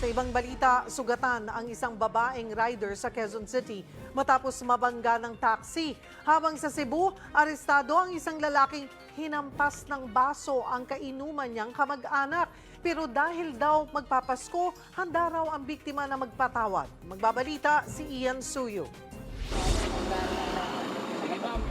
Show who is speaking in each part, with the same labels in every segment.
Speaker 1: Sa ibang balita, sugatan ang isang babaeng rider sa Quezon City matapos mabangga ng taxi. Habang sa Cebu, arestado ang isang lalaking hinampas ng baso ang kainuman niyang kamag-anak. Pero dahil daw magpapasko, handa raw ang biktima na magpatawad. Magbabalita si Ian Suyo.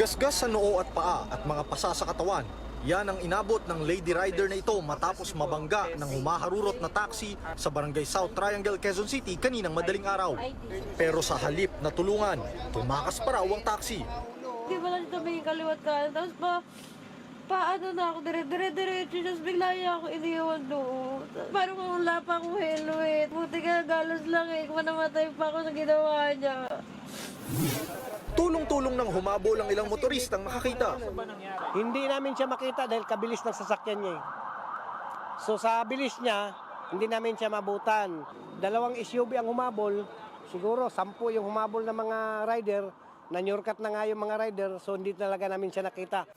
Speaker 2: Gasgas sa noo at paa at mga pasa sa katawan. Yan ang inabot ng lady rider na ito matapos mabangga ng humaharurot na taxi sa Barangay South Triangle, Quezon City kaninang madaling araw. Pero sa halip na tulungan, tumakas pa raw ang taxi.
Speaker 3: Hindi ba lang tumingin kaliwat ka? Tapos pa, paano na ako, dire dire diretso Tapos bigla niya ako iniwan doon. Parang wala pa akong helmet. Buti ka, galos lang eh. Kung namatay pa ako sa ginawa niya.
Speaker 2: Tulong-tulong ng humabol ang ilang motoristang makakita.
Speaker 4: Hindi namin siya makita dahil kabilis ng sasakyan niya. eh. So sa bilis niya, hindi namin siya mabutan. Dalawang SUV ang humabol. Siguro sampu yung humabol ng mga rider. Nanyurkat na nga yung mga rider, so hindi talaga namin siya nakita.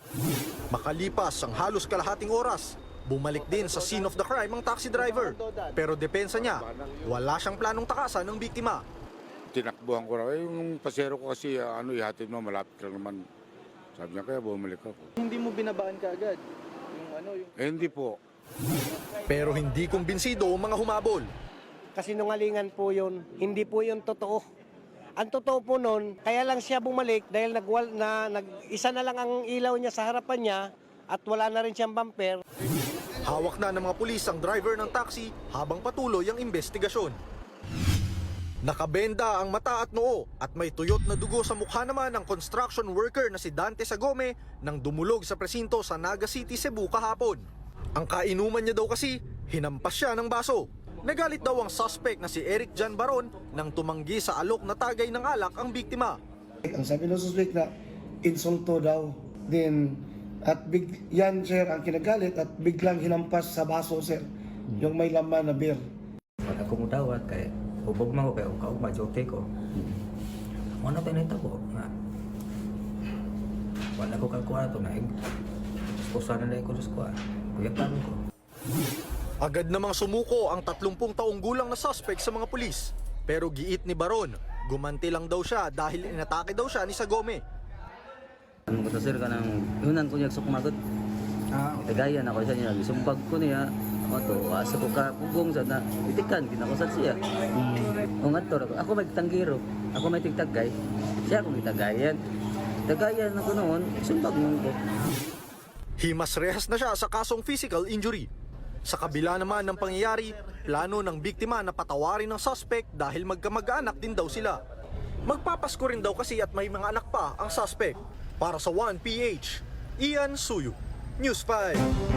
Speaker 2: Makalipas ang halos kalahating oras, bumalik din sa scene of the crime ang taxi driver. Pero depensa niya, wala siyang planong takasan ng biktima.
Speaker 5: Tinakbuhan ko raw. Eh, yung pasero ko kasi, ah, ano, ihatid mo, malapit lang naman. Sabi niya, kaya bumalik ako.
Speaker 6: Hindi mo binabaan ka agad. Yung ano, yung
Speaker 5: Eh, hindi po.
Speaker 2: Pero hindi kumbinsido ang mga humabol.
Speaker 4: Kasi nungalingan po yun. Hindi po yun totoo. Ang totoo po nun, kaya lang siya bumalik dahil nagwal, na, nag, isa na lang ang ilaw niya sa harapan niya at wala na rin siyang bumper.
Speaker 2: Hawak na ng mga pulis ang driver ng taxi habang patuloy ang investigasyon. Nakabenda ang mata at noo at may tuyot na dugo sa mukha naman ng construction worker na si Dante Sagome nang dumulog sa presinto sa Naga City, Cebu kahapon. Ang kainuman niya daw kasi, hinampas siya ng baso. Nagalit daw ang suspect na si Eric Jan Baron nang tumanggi sa alok na tagay ng alak ang biktima.
Speaker 7: Ang sabi ng suspect na insulto daw. Then, at big, yan sir ang kinagalit at biglang hinampas sa baso sir. Yung may laman na beer.
Speaker 8: Wala ko mudawat kay hubog man ko kay ukaw majote ko. Ano tayo nito ko nga. Wala ko kakuha to na. Pusa na na ko sa kuha. Kuyatan ko.
Speaker 2: Agad namang sumuko ang 30 taong gulang na suspect sa mga pulis. Pero giit ni Baron, gumanti lang daw siya dahil inatake daw siya ni Sagome.
Speaker 8: Ang ko sir ka nang yunan ko niya sukumagot. Ah, Tagayan ako sa niya. Sumpag ko niya. Ako to, asa ko ka pugong sa na itikan kinakusat siya. O nga to, ako may tanggiro. Ako may tigtagay. Siya akong itagayan. Tagayan ako noon, sumpag mo ko.
Speaker 2: Himas rehas na siya sa kasong physical injury. Sa kabila naman ng pangyayari, plano ng biktima na patawarin ng suspect dahil magkamag-anak din daw sila. Magpapasko rin daw kasi at may mga anak pa ang suspect. Para sa 1PH, Ian Suyu, News 5.